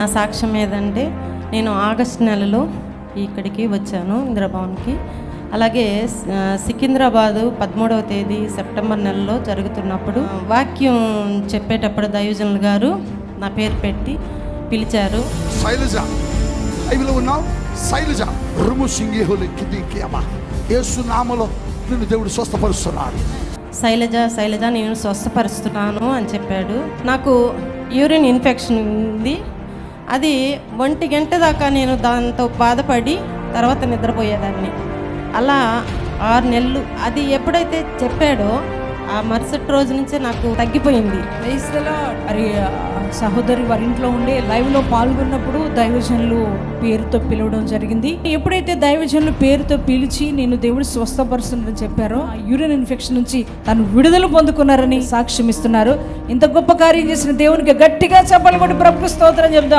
నా సాక్ష్యం ఏదంటే నేను ఆగస్ట్ నెలలో ఇక్కడికి వచ్చాను ఇంద్రభవన్కి. అలాగే సికింద్రాబాదు పదమూడవ తేదీ సెప్టెంబర్ నెలలో జరుగుతున్నప్పుడు వాక్యం చెప్పేటప్పుడు దైవజనులు గారు నా పేరు పెట్టి పిలిచారు. శైలజ ఉన్నావు? శైలజ రుము సింగిహులి కిదికి అమ్మ యేసు నామలో నిన్ను దేవుడు స్వస్థపరుస్తున్నాడు. శైలజ శైలజ నేను స్వస్థపరుస్తున్నాను అని చెప్పాడు. నాకు యూరిన్ ఇన్ఫెక్షన్ ఉంది. అది ఒంటి గంట దాకా నేను దాంతో బాధపడి తర్వాత నిద్రపోయేదాన్ని. అలా ఆరు నెలలు. అది ఎప్పుడైతే చెప్పాడో ఆ మరుసటి రోజు నుంచే నాకు తగ్గిపోయింది. మరి సహోదరి వారి ఇంట్లో ఉండే లైవ్లో పాల్గొన్నప్పుడు దైవజనులు పేరుతో పిలవడం జరిగింది. ఎప్పుడైతే దైవజనులు పేరుతో పిలిచి నేను దేవుడు స్వస్థపరుస్తుందని చెప్పారో యూరిన్ ఇన్ఫెక్షన్ నుంచి తను విడుదల పొందుకున్నారని సాక్ష్యం ఇస్తున్నారు ఇంత గొప్ప కార్యం చేసిన దేవునికి గట్టిగా చెప్పాలి కూడా ప్రభు స్తోత్రం చెప్దాం.